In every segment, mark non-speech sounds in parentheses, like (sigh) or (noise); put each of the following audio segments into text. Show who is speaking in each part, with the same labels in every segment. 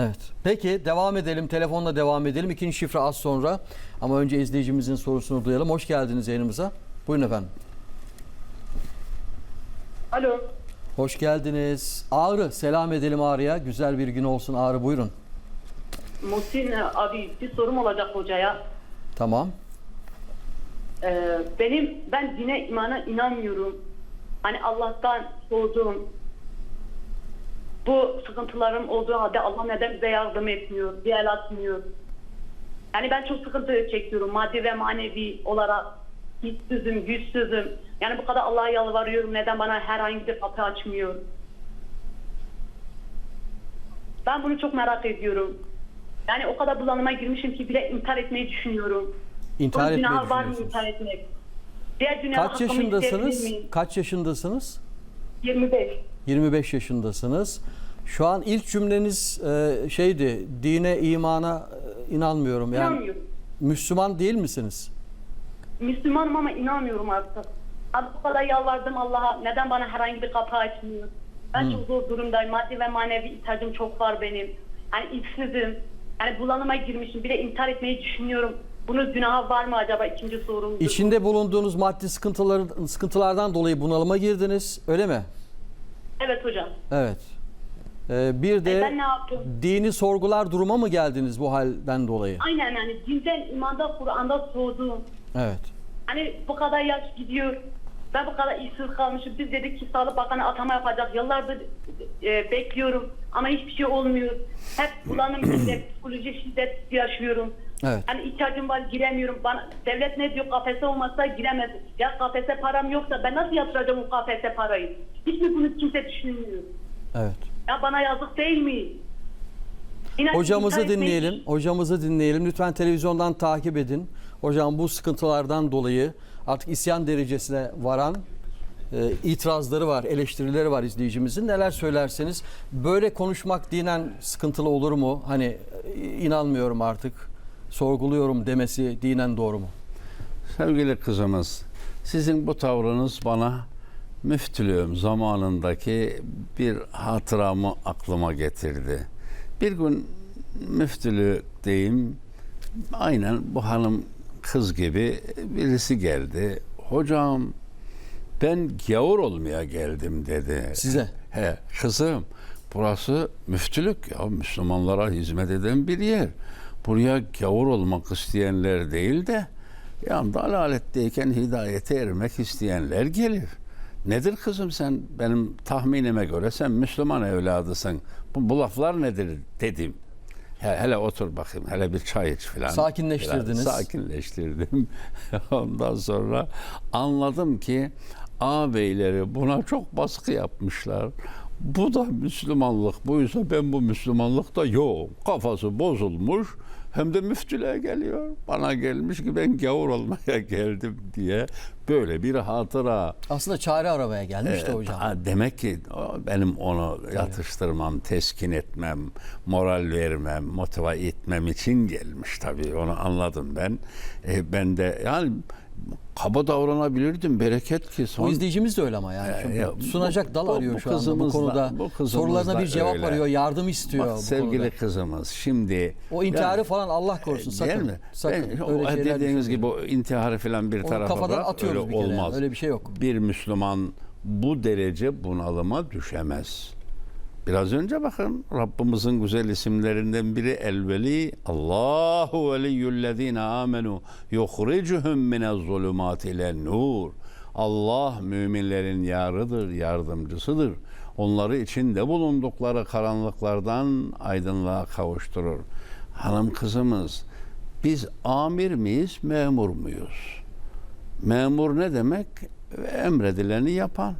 Speaker 1: Evet. Peki devam edelim. Telefonla devam edelim. İkinci şifre az sonra. Ama önce izleyicimizin sorusunu duyalım. Hoş geldiniz yayınımıza. Buyurun efendim.
Speaker 2: Alo.
Speaker 1: Hoş geldiniz. Ağrı. Selam edelim Ağrı'ya. Güzel bir gün olsun Ağrı. Buyurun.
Speaker 2: Muhsin abi bir sorum olacak hocaya.
Speaker 1: Tamam.
Speaker 2: Ee, benim ben dine imana inanmıyorum. Hani Allah'tan soğudum. Bu sıkıntılarım olduğu halde Allah neden bize yardım etmiyor, bir el atmıyor. Yani ben çok sıkıntı çekiyorum maddi ve manevi olarak. Güçsüzüm, güçsüzüm. Yani bu kadar Allah'a yalvarıyorum. Neden bana herhangi bir kapı açmıyor? Ben bunu çok merak ediyorum. Yani o kadar bulanıma girmişim ki bile intihar etmeyi düşünüyorum.
Speaker 1: İntihar etmeyi
Speaker 2: günahı var mı intihar etmek? Diğer
Speaker 1: Kaç yaşındasınız? Kaç yaşındasınız?
Speaker 2: 25.
Speaker 1: 25 yaşındasınız. Şu an ilk cümleniz e, şeydi. Dine, imana e, inanmıyorum. Yani
Speaker 2: İnanmıyorum.
Speaker 1: Müslüman değil misiniz?
Speaker 2: Müslümanım ama inanmıyorum artık. Abi bu kadar yalvardım Allah'a. Neden bana herhangi bir kapı açmıyor? Ben çok zor durumdayım. Maddi ve manevi ihtiyacım çok var benim. Yani işsizim. Yani bulanıma girmişim. Bir de intihar etmeyi düşünüyorum. Bunun günahı var mı acaba? İkinci sorum.
Speaker 1: İçinde bulunduğunuz maddi sıkıntıların sıkıntılardan dolayı bunalıma girdiniz. Öyle mi?
Speaker 2: Evet hocam.
Speaker 1: Evet. Ee, bir de
Speaker 2: E ben ne yaptım?
Speaker 1: dini sorgular duruma mı geldiniz bu halden dolayı?
Speaker 2: Aynen yani dinden, imanda, Kur'an'da soğudum.
Speaker 1: Evet.
Speaker 2: Hani bu kadar yaş gidiyor. Ben bu kadar işsiz kalmışım. Biz dedik ki Sağlık Bakanı atama yapacak. Yıllardır e, bekliyorum ama hiçbir şey olmuyor. Hep bulanım şiddet, psikolojik şiddet yaşıyorum.
Speaker 1: Evet.
Speaker 2: Hani ihtiyacım var giremiyorum. Bana, devlet ne diyor kafese olmazsa giremez. Ya kafese param yoksa ben nasıl yatıracağım o kafese parayı? Hiç mi bunu kimse düşünmüyor?
Speaker 1: Evet.
Speaker 2: Ya bana yazık değil mi? İnan-
Speaker 1: Hocamızı dinleyelim. Hocamızı dinleyelim. Lütfen televizyondan takip edin. Hocam bu sıkıntılardan dolayı artık isyan derecesine varan e, itirazları var, eleştirileri var izleyicimizin. Neler söylerseniz böyle konuşmak dinen sıkıntılı olur mu? Hani e, inanmıyorum artık, sorguluyorum demesi dinen doğru mu?
Speaker 3: Sevgili kızımız, sizin bu tavrınız bana müftülüğüm zamanındaki bir hatıramı aklıma getirdi. Bir gün müftülükteyim. Aynen bu hanım kız gibi birisi geldi. Hocam ben gavur olmaya geldim dedi.
Speaker 1: Size.
Speaker 3: He, kızım burası müftülük ya Müslümanlara hizmet eden bir yer. Buraya gavur olmak isteyenler değil de yani dalaletteyken hidayete ermek isteyenler gelir. Nedir kızım sen benim tahminime göre sen Müslüman evladısın. Bu, bu laflar nedir dedim. He- hele otur bakayım hele bir çay iç filan.
Speaker 1: Sakinleştirdiniz.
Speaker 3: Filan. Sakinleştirdim. (laughs) Ondan sonra anladım ki ağabeyleri buna çok baskı yapmışlar. Bu da Müslümanlık buysa ben bu Müslümanlıkta yok. Kafası bozulmuş. Hem de müftülüğe geliyor. Bana gelmiş ki ben gavur olmaya (laughs) geldim diye böyle bir hatıra.
Speaker 1: Aslında çare aramaya gelmişti
Speaker 3: Ee,
Speaker 1: hocam.
Speaker 3: Demek ki benim onu yatıştırmam, teskin etmem, moral vermem, motive etmem için gelmiş tabii. Onu anladım ben. Ee, ben de yani kaba davranabilirdim. Bereket ki son
Speaker 1: Bu izleyicimiz de öyle ama yani. Çünkü
Speaker 3: ya, bu-
Speaker 1: sunacak dal
Speaker 3: bu-
Speaker 1: arıyor
Speaker 3: bu
Speaker 1: şu anda bu konuda.
Speaker 3: bu
Speaker 1: Sorularına bir cevap
Speaker 3: öyle.
Speaker 1: arıyor, yardım istiyor
Speaker 3: Bak,
Speaker 1: bu
Speaker 3: sevgili
Speaker 1: konuda.
Speaker 3: kızımız şimdi
Speaker 1: O intiharı
Speaker 3: yani-
Speaker 1: falan Allah korusun sakın.
Speaker 3: Değil mi?
Speaker 1: Sakın.
Speaker 3: Ben,
Speaker 1: öyle
Speaker 3: o dediğiniz gibi o intiharı falan bir
Speaker 1: Onu
Speaker 3: tarafa
Speaker 1: kafadan
Speaker 3: bırak,
Speaker 1: atıyoruz
Speaker 3: öyle
Speaker 1: bir kere yani.
Speaker 3: olmaz.
Speaker 1: Öyle bir şey yok.
Speaker 3: Bir Müslüman bu derece bunalıma düşemez. Biraz önce bakın Rabbimizin güzel isimlerinden biri elveli Allahu veliyyullezine amenu yukhricuhum minez zulumati ilen nur. Allah müminlerin yarıdır, yardımcısıdır. Onları içinde bulundukları karanlıklardan aydınlığa kavuşturur. Hanım kızımız biz amir miyiz, memur muyuz? Memur ne demek? Emredileni yapan.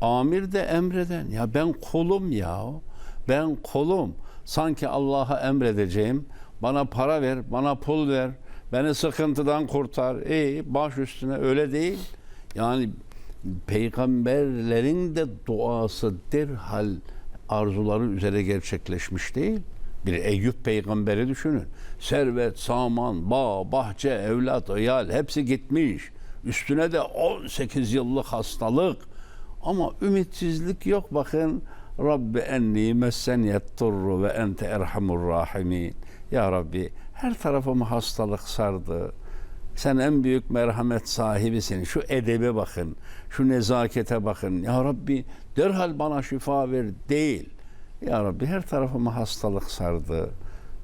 Speaker 3: Amir de emreden. Ya ben kulum ya. Ben kulum. Sanki Allah'a emredeceğim. Bana para ver, bana pul ver. Beni sıkıntıdan kurtar. İyi, baş üstüne öyle değil. Yani peygamberlerin de duası derhal arzuları üzere gerçekleşmiş değil. Bir Eyüp peygamberi düşünün. Servet, saman, bağ, bahçe, evlat, iyal hepsi gitmiş. Üstüne de 18 yıllık hastalık. Ama ümitsizlik yok bakın. Rabbi enni messeniyet turru ve ente erhamur rahimin. Ya Rabbi her tarafımı hastalık sardı. Sen en büyük merhamet sahibisin. Şu edebe bakın. Şu nezakete bakın. Ya Rabbi derhal bana şifa ver değil. Ya Rabbi her tarafımı hastalık sardı.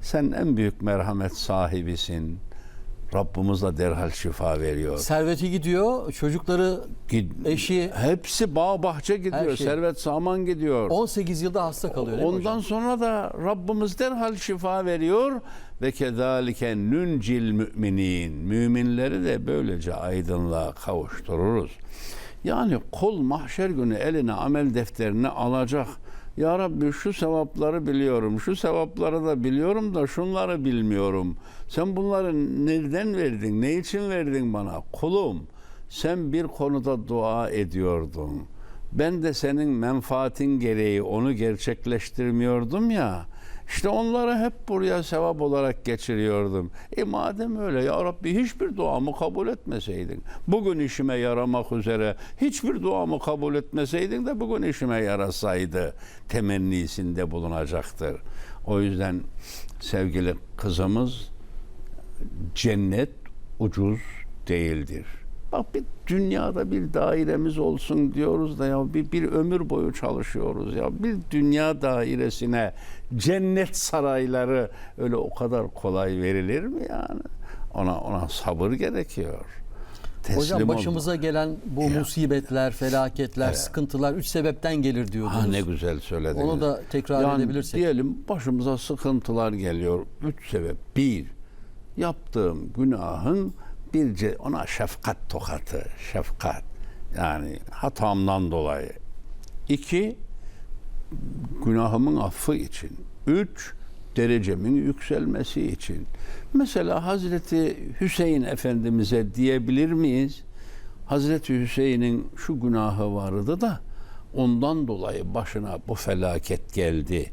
Speaker 3: Sen en büyük merhamet sahibisin. Rabbimiz de derhal şifa veriyor.
Speaker 1: Serveti gidiyor, çocukları,
Speaker 3: Gid-
Speaker 1: eşi
Speaker 3: Hepsi bağ bahçe gidiyor.
Speaker 1: Şey.
Speaker 3: Servet saman gidiyor.
Speaker 1: 18 yılda hasta kalıyor değil mi
Speaker 3: Ondan
Speaker 1: hocam?
Speaker 3: sonra da Rabbimiz derhal şifa veriyor ve kezalike nuncil müminin. Müminleri de böylece aydınlığa kavuştururuz. Yani kul mahşer günü eline amel defterini alacak. Ya Rabbi şu sevapları biliyorum, şu sevapları da biliyorum da şunları bilmiyorum. Sen bunları nereden verdin, ne için verdin bana? Kulum, sen bir konuda dua ediyordun. Ben de senin menfaatin gereği onu gerçekleştirmiyordum ya. İşte onları hep buraya sevap olarak geçiriyordum. E madem öyle ya Rabbi hiçbir duamı kabul etmeseydin. Bugün işime yaramak üzere hiçbir duamı kabul etmeseydin de bugün işime yarasaydı temennisinde bulunacaktır. O yüzden sevgili kızımız cennet ucuz değildir. Bak bir dünyada bir dairemiz olsun diyoruz da ya bir, bir ömür boyu çalışıyoruz ya bir dünya dairesine cennet sarayları öyle o kadar kolay verilir mi yani? Ona ona sabır gerekiyor. Teslim
Speaker 1: Hocam başımıza gelen bu musibetler, felaketler, sıkıntılar üç sebepten gelir diyordunuz.
Speaker 3: Ha ne güzel söylediniz.
Speaker 1: Onu da tekrar
Speaker 3: yani
Speaker 1: edebilirsek.
Speaker 3: Diyelim başımıza sıkıntılar geliyor. Üç sebep. Bir, yaptığım günahın bir ona şefkat tokatı, şefkat. Yani hatamdan dolayı. İki, günahımın affı için. Üç, derecemin yükselmesi için. Mesela Hazreti Hüseyin Efendimiz'e diyebilir miyiz? Hazreti Hüseyin'in şu günahı vardı da ondan dolayı başına bu felaket geldi.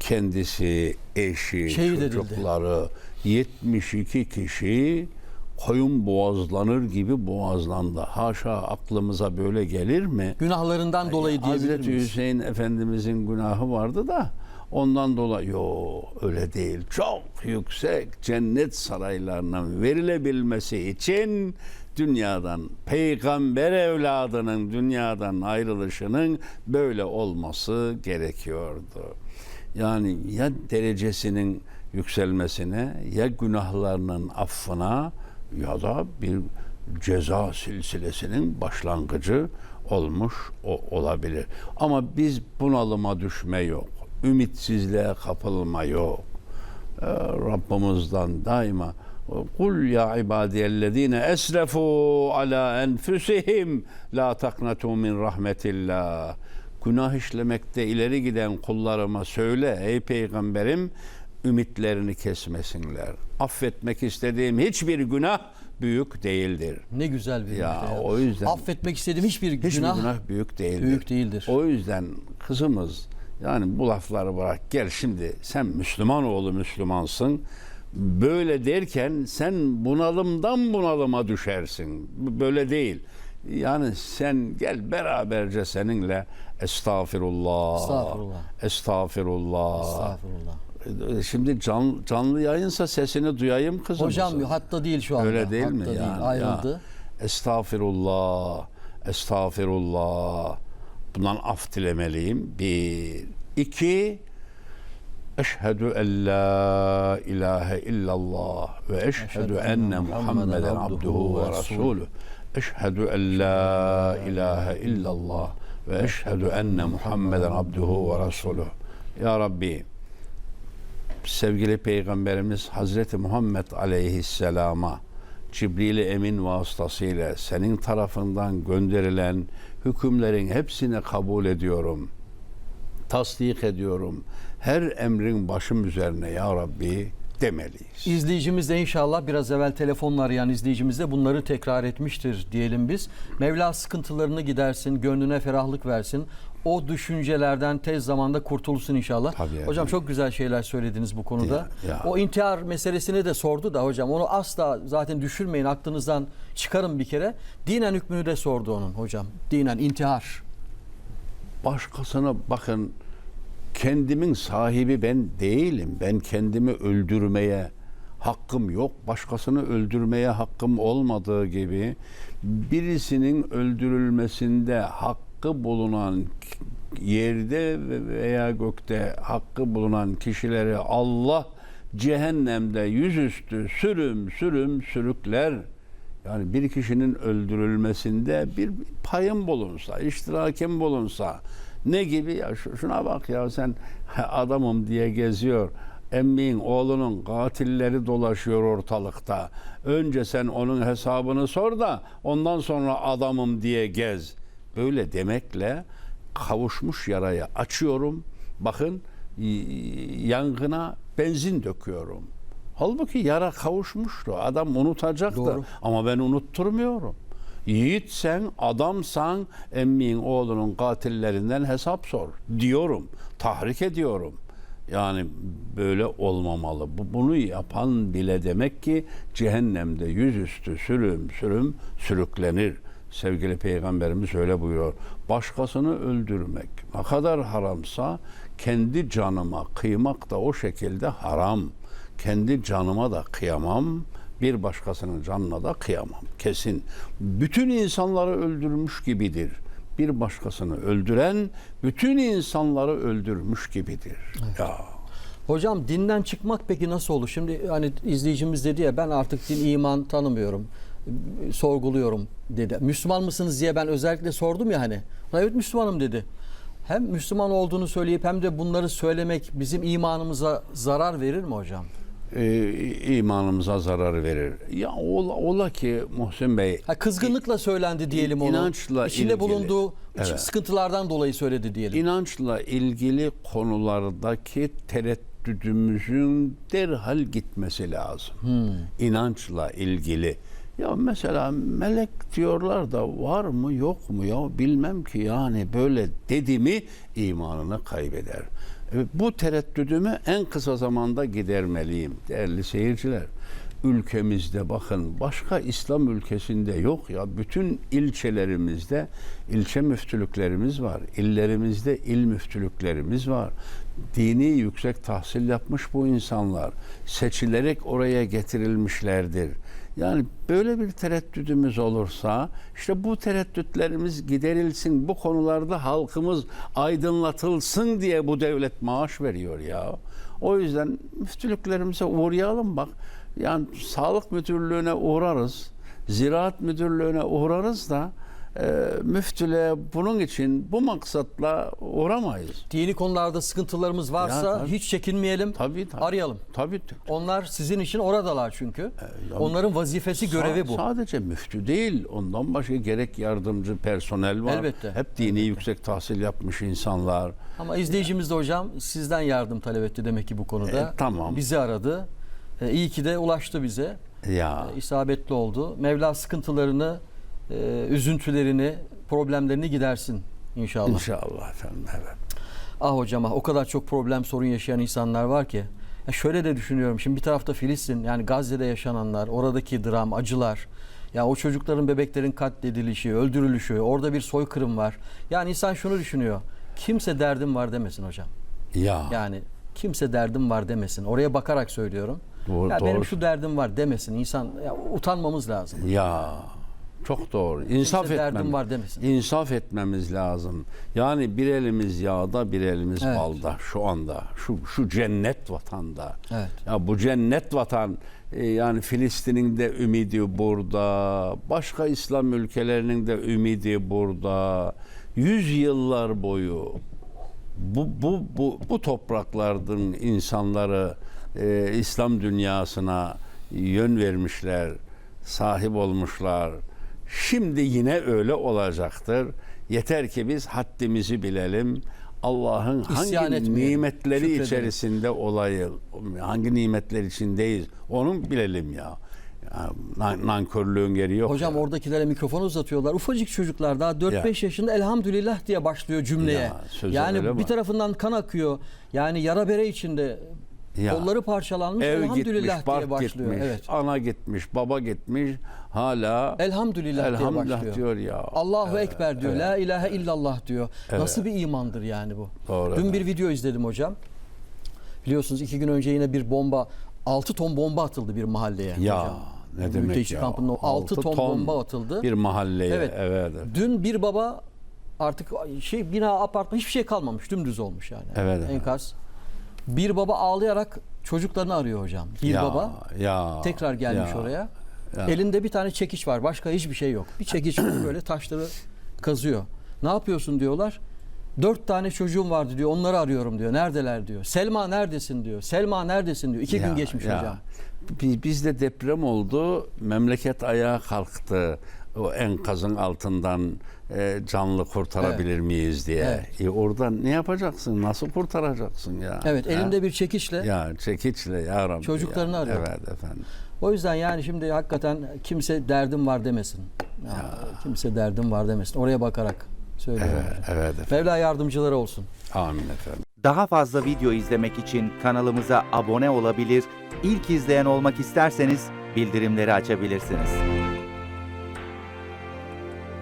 Speaker 3: Kendisi, eşi,
Speaker 1: Şehit edildi.
Speaker 3: çocukları 72 kişi koyun boğazlanır gibi boğazlandı. Haşa aklımıza böyle gelir mi?
Speaker 1: Günahlarından dolayı diyebilir
Speaker 3: Hazreti
Speaker 1: miyiz?
Speaker 3: Hüseyin Efendimizin günahı vardı da ondan dolayı yo öyle değil. Çok yüksek cennet saraylarının verilebilmesi için dünyadan peygamber evladının dünyadan ayrılışının böyle olması gerekiyordu. Yani ya derecesinin yükselmesine ya günahlarının affına ya da bir ceza silsilesinin başlangıcı olmuş o, olabilir. Ama biz bunalıma düşme yok. Ümitsizliğe kapılma yok. Ee, Rabbimizden daima Kul ya ibadiyellezine esrefu ala enfusihim la taknatu min rahmetillah. Günah işlemekte ileri giden kullarıma söyle ey peygamberim ümitlerini kesmesinler. Affetmek istediğim hiçbir günah büyük değildir.
Speaker 1: Ne güzel bir
Speaker 3: Ya,
Speaker 1: müjde
Speaker 3: o yüzden-
Speaker 1: Affetmek istediğim hiçbir,
Speaker 3: Hiçbir
Speaker 1: günah,
Speaker 3: günah, büyük değildir.
Speaker 1: büyük değildir.
Speaker 3: O yüzden kızımız yani bu lafları bırak gel şimdi sen Müslüman oğlu Müslümansın. Böyle derken sen bunalımdan bunalıma düşersin. Böyle değil. Yani sen gel beraberce seninle estağfirullah.
Speaker 1: Estağfurullah.
Speaker 3: Estağfirullah.
Speaker 1: Estağfurullah.
Speaker 3: Şimdi can, canlı yayınsa sesini duyayım kızım.
Speaker 1: Hocam hatta değil şu anda.
Speaker 3: Öyle değil
Speaker 1: hatta
Speaker 3: mi
Speaker 1: Değil,
Speaker 3: yani?
Speaker 1: ayrıldı.
Speaker 3: Ya, estağfirullah, estağfirullah. Bundan af dilemeliyim. Bir. iki Eşhedü en la ilahe illallah ve eşhedü enne Muhammeden abduhu ve resulü. Eşhedü en la ilahe illallah ve eşhedü enne Muhammeden abduhu ve resulü. Ya Rabbi sevgili Peygamberimiz Hazreti Muhammed Aleyhisselam'a Cibril-i Emin vasıtasıyla senin tarafından gönderilen hükümlerin hepsini kabul ediyorum. Tasdik ediyorum. Her emrin başım üzerine ya Rabbi demeliyiz.
Speaker 1: İzleyicimiz de inşallah biraz evvel telefonla arayan izleyicimiz de bunları tekrar etmiştir diyelim biz. Mevla sıkıntılarını gidersin, gönlüne ferahlık versin. O düşüncelerden tez zamanda kurtulsun inşallah.
Speaker 3: Tabii yani.
Speaker 1: hocam çok güzel şeyler söylediniz bu konuda.
Speaker 3: Ya, ya.
Speaker 1: O intihar meselesini de sordu da hocam onu asla zaten düşürmeyin aklınızdan çıkarın bir kere. Dinen hükmünü de sordu onun hocam. Dinen intihar.
Speaker 3: başkasına bakın kendimin sahibi ben değilim. Ben kendimi öldürmeye hakkım yok. Başkasını öldürmeye hakkım olmadığı gibi birisinin öldürülmesinde hakkı bulunan yerde veya gökte hakkı bulunan kişileri Allah cehennemde yüzüstü sürüm sürüm sürükler. Yani bir kişinin öldürülmesinde bir payın bulunsa, iştirakim bulunsa ne gibi ya şu- şuna bak ya sen (laughs) adamım diye geziyor. Emmiğin oğlunun katilleri dolaşıyor ortalıkta. Önce sen onun hesabını sor da ondan sonra adamım diye gez. Böyle demekle kavuşmuş yarayı açıyorum. Bakın yangına benzin döküyorum. Halbuki yara kavuşmuştu. Adam unutacaktı.
Speaker 1: Doğru.
Speaker 3: Ama ben unutturmuyorum. Yiğitsen, adamsan emmiğin oğlunun katillerinden hesap sor diyorum. Tahrik ediyorum. Yani böyle olmamalı. Bu, bunu yapan bile demek ki cehennemde yüzüstü sürüm sürüm sürüklenir. Sevgili Peygamberimiz öyle buyuruyor. Başkasını öldürmek ne kadar haramsa kendi canıma kıymak da o şekilde haram. Kendi canıma da kıyamam bir başkasının canına da kıyamam. Kesin. Bütün insanları öldürmüş gibidir. Bir başkasını öldüren bütün insanları öldürmüş gibidir. Ya
Speaker 1: Hocam dinden çıkmak peki nasıl olur? Şimdi hani izleyicimiz dedi ya ben artık din iman tanımıyorum. Sorguluyorum dedi. Müslüman mısınız diye ben özellikle sordum ya hani. Evet Müslümanım dedi. Hem Müslüman olduğunu söyleyip hem de bunları söylemek bizim imanımıza zarar verir mi hocam?
Speaker 3: e, imanımıza zarar verir. Ya ola, ola ki Muhsin Bey
Speaker 1: Ha, kızgınlıkla söylendi diyelim onu.
Speaker 3: İnançla
Speaker 1: İçinde
Speaker 3: ilgili.
Speaker 1: bulunduğu
Speaker 3: Evet.
Speaker 1: sıkıntılardan dolayı söyledi diyelim.
Speaker 3: inançla ilgili konulardaki tereddüdümüzün derhal gitmesi lazım. İnançla ilgili. Ya mesela melek diyorlar da var mı yok mu ya bilmem ki yani böyle dedi mi imanını kaybeder. E, Bu tereddüdümü en kısa zamanda gidermeliyim değerli seyirciler. Ülkemizde bakın başka İslam ülkesinde yok ya bütün ilçelerimizde ilçe müftülüklerimiz var. İllerimizde il müftülüklerimiz var. Dini yüksek tahsil yapmış bu insanlar. Seçilerek oraya getirilmişlerdir. Yani böyle bir tereddüdümüz olursa işte bu tereddütlerimiz giderilsin. Bu konularda halkımız aydınlatılsın diye bu devlet maaş veriyor ya. O yüzden müftülüklerimize uğrayalım bak. Yani sağlık müdürlüğüne uğrarız. Ziraat müdürlüğüne uğrarız da e, bunun için bu maksatla uğramayız.
Speaker 1: Dini konularda sıkıntılarımız varsa
Speaker 3: Ya, tabii.
Speaker 1: hiç çekinmeyelim.
Speaker 3: Tabii tabii.
Speaker 1: Arayalım.
Speaker 3: Tabii.
Speaker 1: Onlar sizin için oradalar çünkü.
Speaker 3: ya-
Speaker 1: Onların vazifesi, görevi bu.
Speaker 3: Sadece müftü değil. Ondan başka gerek yardımcı personel var.
Speaker 1: Elbette.
Speaker 3: Hep dini yüksek tahsil yapmış insanlar.
Speaker 1: Ama izleyicimiz de hocam sizden yardım talep etti demek ki bu konuda.
Speaker 3: E, tamam.
Speaker 1: Bizi aradı. E, iyi ki de ulaştı bize.
Speaker 3: Ya
Speaker 1: E, isabetli oldu. Mevla sıkıntılarını, e, üzüntülerini, problemlerini gidersin inşallah.
Speaker 3: inşallah efendim. Evet.
Speaker 1: Ah hocam ah, o kadar çok problem sorun yaşayan insanlar var ki. Ya şöyle de düşünüyorum. Şimdi bir tarafta Filistin yani Gazze'de yaşananlar, oradaki dram, acılar. Ya o çocukların, bebeklerin katledilişi, öldürülüşü, orada bir soykırım var. Yani insan şunu düşünüyor. Kimse derdim var demesin hocam.
Speaker 3: Ya.
Speaker 1: Yani kimse derdim var demesin. Oraya bakarak söylüyorum.
Speaker 3: Doğru-
Speaker 1: ya benim
Speaker 3: doğru.
Speaker 1: şu derdim var demesin. İnsan ya utanmamız lazım.
Speaker 3: Ya çok doğru. İnsaf
Speaker 1: derdim
Speaker 3: etmem.
Speaker 1: var demesin.
Speaker 3: İnsaf etmemiz lazım. Yani bir elimiz yağda, bir elimiz
Speaker 1: Evet.
Speaker 3: balda şu anda. Şu şu cennet vatanda.
Speaker 1: Evet.
Speaker 3: Ya bu cennet vatan e, yani Filistin'in de ümidi burada. Başka İslam ülkelerinin de ümidi burada. Yüz yıllar boyu bu bu bu bu toprakların insanları e, İslam dünyasına yön vermişler, sahip olmuşlar. Şimdi yine öyle olacaktır. Yeter ki biz haddimizi bilelim. Allah'ın hangi nimetleri
Speaker 1: şükredelim.
Speaker 3: içerisinde olayı, hangi nimetler içindeyiz onu bilelim ya. ya nan- nankörlüğün geri yok.
Speaker 1: Hocam
Speaker 3: ya.
Speaker 1: oradakilere mikrofon uzatıyorlar. Ufacık çocuklar daha 4-5 yaşında elhamdülillah diye başlıyor cümleye.
Speaker 3: Ya,
Speaker 1: yani bir
Speaker 3: mi?
Speaker 1: tarafından kan akıyor. Yani yara bere içinde
Speaker 3: Ya.
Speaker 1: Kolları parçalanmış.
Speaker 3: Ev
Speaker 1: elhamdülillah
Speaker 3: gitmiş,
Speaker 1: diye başlıyor.
Speaker 3: gitmiş,
Speaker 1: Evet.
Speaker 3: ana gitmiş, baba gitmiş. Hala
Speaker 1: Elhamdülillah, diye
Speaker 3: elhamdülillah
Speaker 1: başlıyor.
Speaker 3: diyor ya.
Speaker 1: Allahu Ekber diyor. La ilahe illallah diyor. Nasıl bir imandır yani bu?
Speaker 3: Doğru.
Speaker 1: Dün bir video izledim hocam. Biliyorsunuz iki gün önce yine bir bomba 6 ton bomba atıldı bir mahalleye.
Speaker 3: Ya
Speaker 1: hocam.
Speaker 3: ne demek
Speaker 1: Mülteci
Speaker 3: ya?
Speaker 1: kampının o 6
Speaker 3: Altı
Speaker 1: ton, bomba atıldı.
Speaker 3: Bir mahalleye.
Speaker 1: Evet.
Speaker 3: Evet.
Speaker 1: Dün bir baba artık şey bina apartman hiçbir şey kalmamış. Dümdüz olmuş yani.
Speaker 3: Evet.
Speaker 1: Enkaz. Bir baba ağlayarak çocuklarını arıyor hocam. Bir
Speaker 3: Ya,
Speaker 1: baba
Speaker 3: ya,
Speaker 1: tekrar gelmiş
Speaker 3: ya,
Speaker 1: oraya.
Speaker 3: ya.
Speaker 1: Elinde bir tane çekiç var. Başka hiçbir şey yok. Bir çekiç böyle taşları kazıyor. Ne yapıyorsun diyorlar. Dört tane çocuğum vardı diyor. Onları arıyorum diyor. Neredeler diyor. Selma neredesin diyor. Selma neredesin diyor. İki gün
Speaker 3: Ya,
Speaker 1: geçmiş
Speaker 3: ya.
Speaker 1: hocam.
Speaker 3: Bi- Bizde deprem oldu. Memleket ayağa kalktı. O enkazın altından e, canlı kurtarabilir miyiz diye.
Speaker 1: Evet.
Speaker 3: E, oradan ne yapacaksın? Nasıl kurtaracaksın ya?
Speaker 1: Evet
Speaker 3: Ha?
Speaker 1: elinde bir çekiçle.
Speaker 3: ya çekiçle ya Rabbi.
Speaker 1: Çocuklarını
Speaker 3: ya.
Speaker 1: arıyor.
Speaker 3: Evet efendim.
Speaker 1: O yüzden yani şimdi hakikaten kimse derdim var demesin. Ya, Kimse derdim var demesin. Oraya bakarak söylüyorum.
Speaker 3: Evet,
Speaker 1: hocam.
Speaker 3: evet efendim.
Speaker 1: Mevla yardımcıları olsun.
Speaker 3: Amin efendim.
Speaker 4: Daha fazla video izlemek için kanalımıza abone olabilir, ilk izleyen olmak isterseniz bildirimleri açabilirsiniz.